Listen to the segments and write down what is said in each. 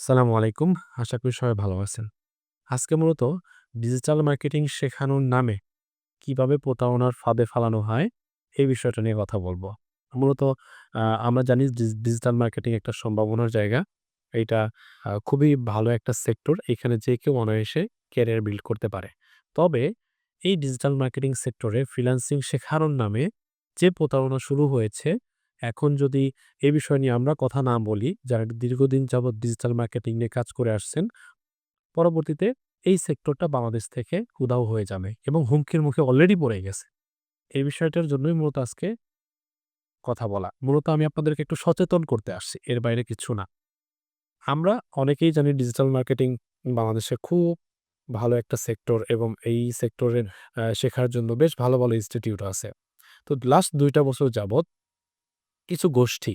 সালামু আলাইকুম। আশা করি সবাই ভালো আছেন। আজকে মূলত ডিজিটাল মার্কেটিং শেখানোর নামে কীভাবে প্রতারণার ফাঁদে ফালানো হয়, এই বিষয়টা নিয়ে কথা বলব। মূলত আমরা জানি ডিজিটাল মার্কেটিং একটা সম্ভাবনার জায়গা। এটা খুবই ভালো একটা সেক্টর। এখানে যে কেউ অনায়াসে ক্যারিয়ার বিল্ড করতে পারে। তবে এই ডিজিটাল মার্কেটিং সেক্টরে ফ্রিল্যান্সিং শেখানোর নামে যে প্রতারণা শুরু হয়েছে, এখন যদি এ বিষয় নিয়ে আমরা কথা না বলি, যারা দীর্ঘদিন যাবৎ ডিজিটাল মার্কেটিং নিয়ে কাজ করে আসছেন, পরবর্তীতে এই সেক্টরটা বাংলাদেশ থেকে উধাও হয়ে যাবে এবং হুমকির মুখে অলরেডি পড়ে গেছে। এই বিষয়টার জন্যই মূলত আজকে কথা বলা। মূলত আমি আপনাদেরকে একটু সচেতন করতে আসছি। এর বাইরে কিছু না। আমরা অনেকেই জানি ডিজিটাল মার্কেটিং বাংলাদেশে খুব ভালো একটা সেক্টর এবং এই সেক্টরের শেখার জন্য বেশ ভালো, ভালো ইনস্টিটিউট আছে। তো লাস্ট দুইটা বছর যাবৎ কিছু গোষ্ঠী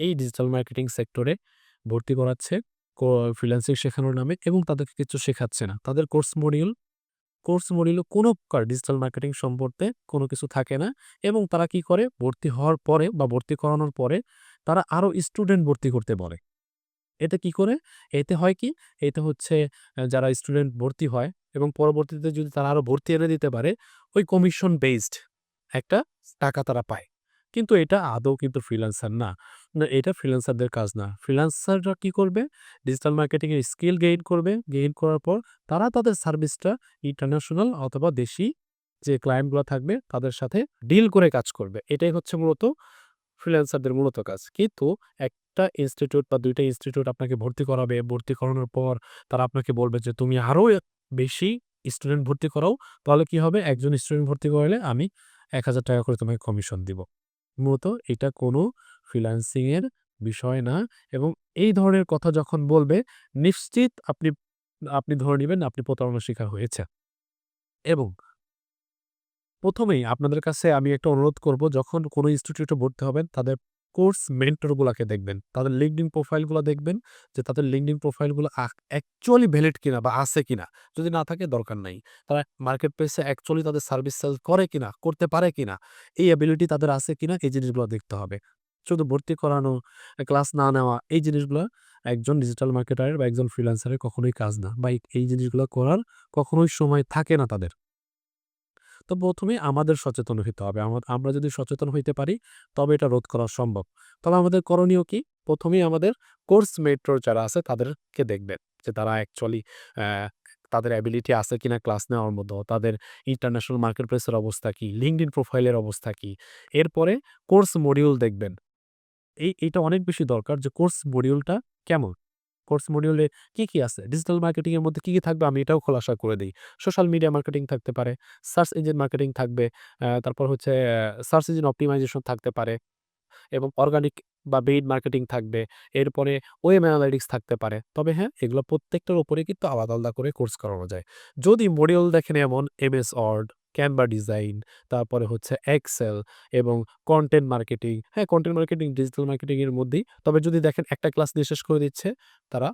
এই ডিজিটাল মার্কেটিং সেক্টরে ভর্তি করাচ্ছে ফ্রিল্যান্সিং শেখানোর নামে এবং তাদেরকে কিছু শেখাচ্ছে না। তাদের কোর্স মডিউল কোর্স মডিউলে কোনো প্রকার ডিজিটাল মার্কেটিং সম্পর্কে কোনো কিছু থাকে না এবং তারা কি করে ভর্তি হওয়ার পরে বা ভর্তি করানোর পরে তারা আরও স্টুডেন্ট ভর্তি করতে বলে। এতে কি করে? এতে হয় কি? এতে হচ্ছে যারা স্টুডেন্ট ভর্তি হয় এবং পরবর্তীতে যদি তারা আরও ভর্তি এনে দিতে পারে, ওই কমিশন বেসড একটা টাকা তারা পায়। কিন্তু এটা আদৌ কিন্তু ফ্রিল্যান্সার না। এটা ফ্রিল্যান্সারদের কাজ না। ফ্রিল্যান্সাররা কি করবে? ডিজিটাল মার্কেটিং এর স্কিল গেইন করবে। গেইন করার পর তারা তাদের সার্ভিসটা ইন্টারন্যাশনাল অথবা দেশি যে ক্লায়েন্টগুলো থাকবে তাদের সাথে ডিল করে কাজ করবে। এটাই হচ্ছে মূলত ফ্রিল্যান্সারদের মূলত কাজ। কিন্তু একটা ইনস্টিটিউট বা দুইটা ইনস্টিটিউট আপনাকে ভর্তি করাবে। ভর্তি করানোর পর তারা আপনাকে বলবে যে, "তুমি আরও বেশি স্টুডেন্ট ভর্তি করাও। তাহলে কি হবে? একজন স্টুডেন্ট ভর্তি করলে আমি ৳১,০০০ করে তোমাকে কমিশন দিব।" মূলত এটা কোনো ফ্রিল্যান্সিংয়ের বিষয় না এবং এই ধরনের কথা যখন বলবে, নিশ্চিত আপনি আপনি ধরে নেবেন আপনি প্রতারণা শিকার হয়েছে এবং প্রথমেই আপনাদের কাছে আমি একটা অনুরোধ করব, যখন কোনো ইনস্টিটিউটে ভর্তি হবেন, তাদের কোর্স মেন্টরগুলোকে দেখবেন। তাদের লিঙ্কডইন প্রোফাইলগুলা দেখবেন যে তাদের লিঙ্কডইন প্রোফাইলগুলো অ্যাকচুয়ালি ভ্যালিড কিনা বা আছে কিনা। যদি না থাকে দরকার নাই। তারা মার্কেট প্লেসে অ্যাকচুয়ালি তাদের সার্ভিস সেল করে কিনা, করতে পারে কিনা, এই এবিলিটি তাদের আছে কিনা এই জিনিসগুলো দেখতে হবে। শুধু ভর্তি করানো, ক্লাস না নেওয়া এই জিনিসগুলা একজন ডিজিটাল মার্কেটারের বা একজন ফ্রিল্যান্সারের কখনোই কাজ না। বা এই জিনিসগুলো করার কখনোই সময় থাকে না তাদের। তো ১ম এ আমাদের সচেতন হইতে হবে। আমরা যদি সচেতন হইতে পারি তবে এটা রোধ করা সম্ভব। তবে আমাদের করণীয় কি? প্রথমেই আমাদের কোর্স মেট্রোর যারা আছে তাদেরকে দেখবেন যে তারা অ্যাকচুয়ালি অ্যা তাদের অ্যাবিলিটি আছে কিনা ক্লাস নেওয়ার মতো, তাদের ইন্টারন্যাশনাল মার্কেট প্লেস এর অবস্থা কি, লিঙ্কডইন প্রোফাইলের অবস্থা কি। এরপরে কোর্স মডিউল দেখবেন। এই এইটা অনেক বেশি দরকার যে কোর্স মডিউলটা কেমন? কোর্স মডিউলে কি, কি আছে? ডিজিটাল মার্কেটিং এর মধ্যে কি, কি থাকবে আমি এটাও খোলাসা করে দেই। সোশ্যাল মিডিয়া মার্কেটিং থাকতে পারে, সার্চ ইঞ্জিন মার্কেটিং থাকবে, তারপর হচ্ছে সার্চ ইঞ্জিন অপটিমাইজেশন থাকতে পারে এবং অর্গানিক বা পেইড মার্কেটিং থাকবে। এরপরে ওয়েব অ্যানালিটিক্স থাকতে পারে। তবে হ্যাঁ, এগুলো প্রত্যেকটার উপরে কিন্তু আলাদা, আলাদা করে কোর্স করানো যায়। যদি মডিউল দেখেন এমন এমএস ওয়ার্ড, ক্যানভা ডিজাইন, তারপরে হচ্ছে এক্সেল এবং কন্টেন্ট মার্কেটিং। হ্যাঁ, কন্টেন্ট মার্কেটিং ডিজিটাল মার্কেটিংয়ের মধ্যেই। তবে যদি দেখেন একটা ক্লাস দিয়ে শেষ করে দিচ্ছে, তারা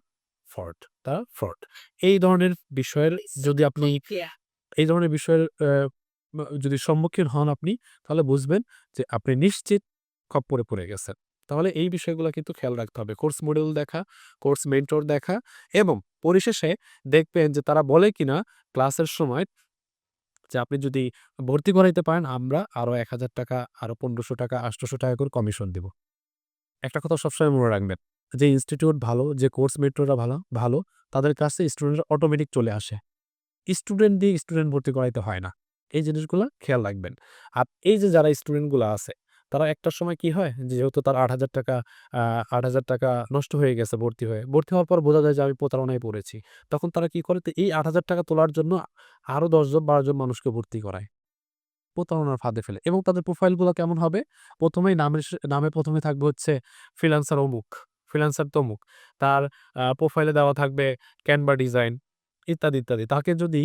ফ্রড, তারা ফ্রড। এই ধরনের বিষয়ের যদি আপনি এই ধরনের বিষয়ের যদি সম্মুখীন হন আপনি তাহলে বুঝবেন যে আপনি নিশ্চিত খপ্পরে পড়ে গেছেন। তাহলে এই বিষয়গুলো কিন্তু খেয়াল রাখতে হবে। কোর্স মডিউল দেখা, কোর্স মেন্টর দেখা এবং পরিশেষে দেখবেন যে তারা বলে কিনা ক্লাসের সময় যে আপনি যদি ভর্তি করাইতে পারেন আমরা আরও ৳১,০০০ আরও ৳১৫০০, ৳৮০০ করে কমিশন দেব একটা কথা সবসময় মনে রাখবেন। যে ইনস্টিটিউট ভালো, যে কোর্স মেট্রোরা ভালো ভালো তাদের কাছে স্টুডেন্টরা অটোমেটিক চলে আসে। স্টুডেন্ট দিয়ে স্টুডেন্ট ভর্তি করাইতে হয় না। এই জিনিসগুলো খেয়াল রাখবেন। আর এই যে যারা স্টুডেন্টগুলো আছে, তারা একটার সময় কি হয়? যেহেতু তার আট হাজার টাকা আট হাজার টাকা নষ্ট হয়ে গেছে ভর্তি হয়ে। ভর্তি হওয়ার পর বোঝা যায় যে আমি প্রতারণায় পড়েছি। তখন তারা কি করে? তো এই ৳৮,০০০ তোলার জন্য আরও দশজন বারোজন মানুষকে ভর্তি করায়। প্রতারণার ফাঁদে ফেলে এবং তাদের প্রোফাইলগুলো কেমন হবে? প্রথমেই নামের নামে প্রথমে থাকবে হচ্ছে ফ্রিল্যান্সার অমুক, ফ্রিল্যান্সার তমুক। তার প্রোফাইলে দেওয়া থাকবে ক্যানভা ডিজাইন ইত্যাদি, ইত্যাদি। তাকে যদি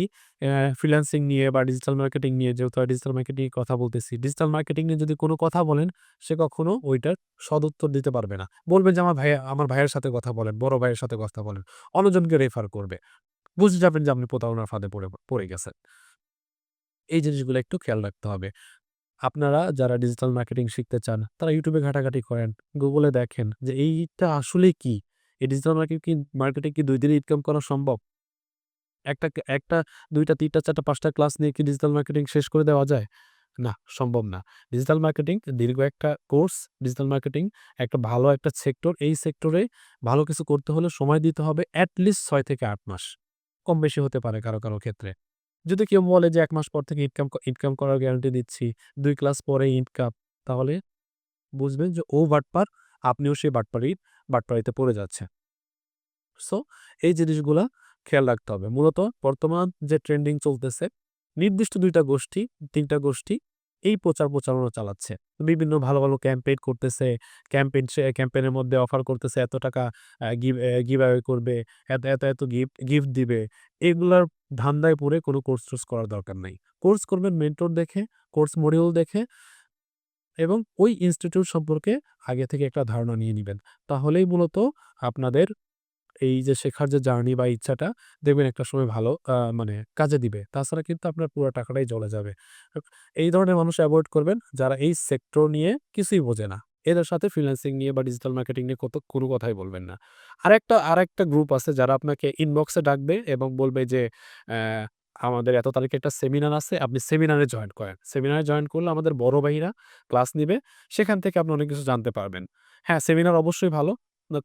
ফ্রিল্যান্সিং নিয়ে বা ডিজিটাল মার্কেটিং নিয়ে যেহেতু ডিজিটাল মার্কেটিং কথা বলতেছি। ডিজিটাল মার্কেটিং নিয়ে যদি কোনো কথা বলেন, সে কখনো ওইটার সদুত্তর দিতে পারবে না। বলবে যে আমার ভাইয়া আমার ভাইয়ের সাথে কথা বলেন, বড় ভাইয়ের সাথে কথা বলেন। অন্যজনকে রেফার করবে। বুঝে যাবেন যে আপনি প্রতারণার ফাঁদে পড়ে পড়ে গেছেন। এই জিনিসগুলো একটু খেয়াল রাখতে হবে। আপনারা যারা ডিজিটাল মার্কেটিং শিখতে চান, তারা ইউটিউবে ঘাটাঘাটি করেন। গুগলে দেখেন যে এইটা আসলে কি? এই ডিজিটাল মার্কেট কি মার্কেটিং কি দুই দিনে ইনকাম করা সম্ভব? একটা একটা ২টা ৩টা ৪টা ৫টা ক্লাস নিয়ে কি ডিজিটাল মার্কেটিং শেষ করে দেওয়া যায়? না, সম্ভব না। ডিজিটাল মার্কেটিং দীর্ঘ একটা কোর্স, ডিজিটাল মার্কেটিং একটা ভালো একটা সেক্টর। এই সেক্টরে ভালো কিছু করতে হলে সময় দিতে হবে এট লিস্ট ৬ থেকে আট মাস। কম বেশি হতে পারে কারও, কারও ক্ষেত্রে। যদি কেউ বলে যে এক মাস পর থেকে ইনকাম ইনকাম করার গ্যারান্টি দিচ্ছি, দুই ক্লাস পরেই ইনকাম, তাহলে বুঝবেন যে ও বাটপার, আপনিও সেই বাটপাড়ির বাটপাড়িতে পড়ে যাচ্ছে সো এই জিনিসগুলা খেয়াল রাখতে হবে। মূলত বর্তমান যে ট্রেন্ডিং চলতেছে, নির্দিষ্ট দুইটা গোষ্ঠী, তিনটা গোষ্ঠী এই প্রচার প্রচারণা চালাচ্ছে। বিভিন্ন ভালো, ভালো ক্যাম্পেইন করতেছে। ক্যাম্পেইন ক্যাম্পেইনের মধ্যে অফার করতেছে এত টাকা গিভ এ গিভঅ্যাওয়ে করবে, এত, এত, এত গিফট গিফট দিবে। এগুলার ধান্দায় পড়ে কোনো কোর্স-টোর্স করার দরকার নাই। কোর্স করবেন মেন্টর দেখে, কোর্স মডিউল দেখে এবং ওই ইনস্টিটিউট সম্পর্কে আগে থেকে একটা ধারণা নিয়ে নেবেন তাহলেই মূলত আপনাদের এই যে শেখার যে জার্নি বা ইচ্ছাটা দেখবেন একটা সময় ভালো মানে কাজে দিবে। তাছাড়া কিন্তু আপনার পুরা টাকাটাই জলে যাবে। এই ধরনের মানুষ অ্যাভয়েড করবেন যারা এই সেক্টর নিয়ে কিছুই বোঝে না। এদের সাথে ফ্রিল্যান্সিং নিয়ে বা ডিজিটাল মার্কেটিং নিয়ে কত কোনো কথাই বলবেন না। আরেকটা আরেকটা গ্রুপ আছে যারা আপনাকে ইনবক্সে ডাকবে এবং বলবে যে আমাদের এত তারিখে একটা সেমিনার আছে, আপনি সেমিনারে জয়েন করেন। সেমিনারে জয়েন করলে আমাদের বড় ভাইরা ক্লাস নিবে। সেখান থেকে আপনি অনেক কিছু জানতে পারবেন। হ্যাঁ, সেমিনার অবশ্যই ভালো।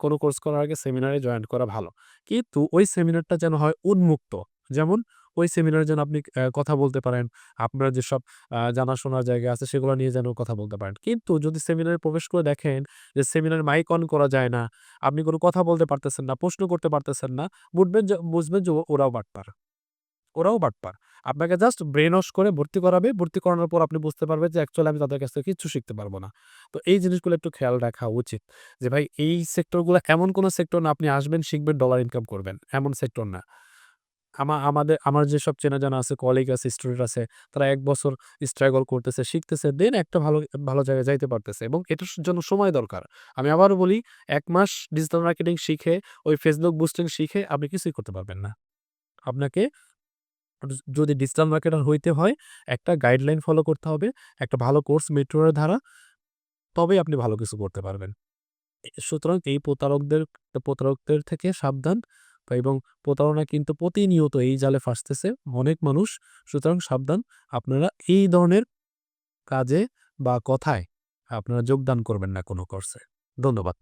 কোনো কোর্স করার আগে সেমিনারে জয়েন করা ভালো। কিন্তু ওই সেমিনারটা যেন হয় উন্মুক্ত। যেমন ওই সেমিনারে যেন আপনি কথা বলতে পারেন। আপনার যেসব জানাশোনার জায়গা আছে সেগুলো নিয়ে যেন কথা বলতে পারেন। কিন্তু যদি সেমিনারে প্রবেশ করে দেখেন যে সেমিনারে মাইক অন করা যায় না, আপনি কোনো কথা বলতে পারতেছেন না, প্রশ্ন করতে পারতেছেন না, বুঝবেন যে বুঝবেন যে ওরাও বাটপার। ওরাও বাটপার। আপনাকে জাস্ট ব্রেন ওয়াশ করে ভর্তি করাবে। ভর্তি করানোর পর আপনি বুঝতে পারবেন যে অ্যাকচুয়ালি আমি তাদের কাছ থেকে কিচ্ছু শিখতে পারব না। তো এই জিনিসগুলো একটু খেয়াল রাখা উচিত। যে ভাই এই সেক্টরগুলো এমন কোনো সেক্টর না আপনি আসবেন, শিখবেন, ডলার ইনকাম করবেন। এমন সেক্টর না। আমা আমাদের আমার যেসব চেনা জানা আছে, কলিগ আছে, স্টুডেন্ট আছে, তারা এক বছর স্ট্রাগল করতেছে, শিখতেছে, দেন একটা ভালো ভালো জায়গায় যাইতে পারতেছে এবং এটার জন্য সময় দরকার। আমি আবারও বলি এক মাস ডিজিটাল মার্কেটিং শিখে, ওই ফেসবুক বুস্টিং শিখে আপনি কিছুই করতে পারবেন না। আপনাকে যদি ডিজিটাল মার্কেটার হইতে হয়, একটা গাইডলাইন ফলো করতে হবে, একটা ভালো কোর্স মেন্টরের দ্বারা, তবেই আপনি ভালো কিছু করতে পারবেন। সুতরাং এই প্রতারকদের প্রতারকদের থেকে সাবধান এবং প্রতারণা কিন্তু প্রতিনিয়ত এই জালে ফাঁসতেছে অনেক মানুষ। সুতরাং সাবধান। আপনারা এই ধরনের কাজে বা কথায় আপনারা যোগদান করবেন না কোনো কোর্সে। ধন্যবাদ।